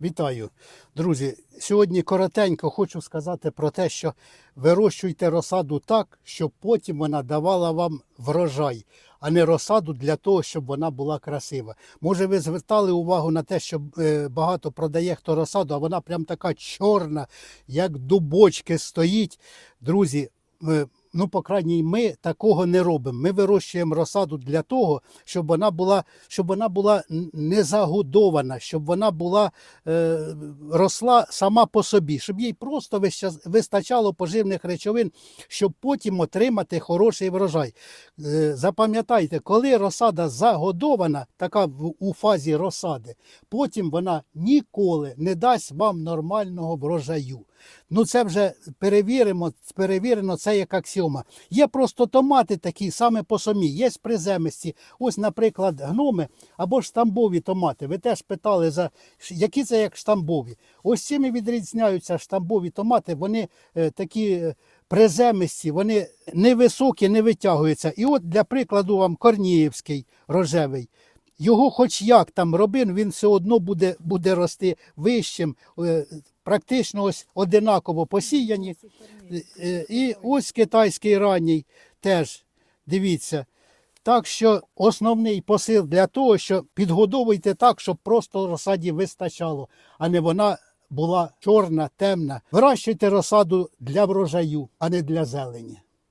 Вітаю, друзі. Сьогодні коротенько хочу сказати про те, що вирощуйте розсаду так, щоб потім вона давала вам врожай, а не розсаду для того, щоб вона була красива. Може, ви звертали увагу на те, що е, багато продає хто розсаду, а вона прям така чорна, як дубочки стоїть. Друзі, е, ну, по крайній, ми такого не робимо. Ми вирощуємо розсаду для того, щоб вона була, щоб вона була не загодована, щоб вона була е, росла сама по собі, щоб їй просто вистачало поживних речовин, щоб потім отримати хороший врожай. Е, запам'ятайте, коли розсада загодована, така в- у фазі розсади, потім вона ніколи не дасть вам нормального врожаю. Ну це вже перевіримо, перевірено, це як аксіома. Є просто томати такі саме по самі, є приземисті. Ось, наприклад, гноми або штамбові томати. Ви теж питали, за які це як штамбові. Ось цими відрізняються штамбові томати, вони е, такі е, приземисті, вони невисокі, не витягуються. І от для прикладу вам Корніївський рожевий. Його хоч як там робив, він все одно буде, буде рости вищим, е, практично ось одинаково посіяні. Е, І ось китайський ранній теж, дивіться. Так що основний посил для того, що підгодовуйте так, щоб просто розсаді вистачало, а не вона була чорна, темна. Вирощуйте розсаду для врожаю, а не для зелені.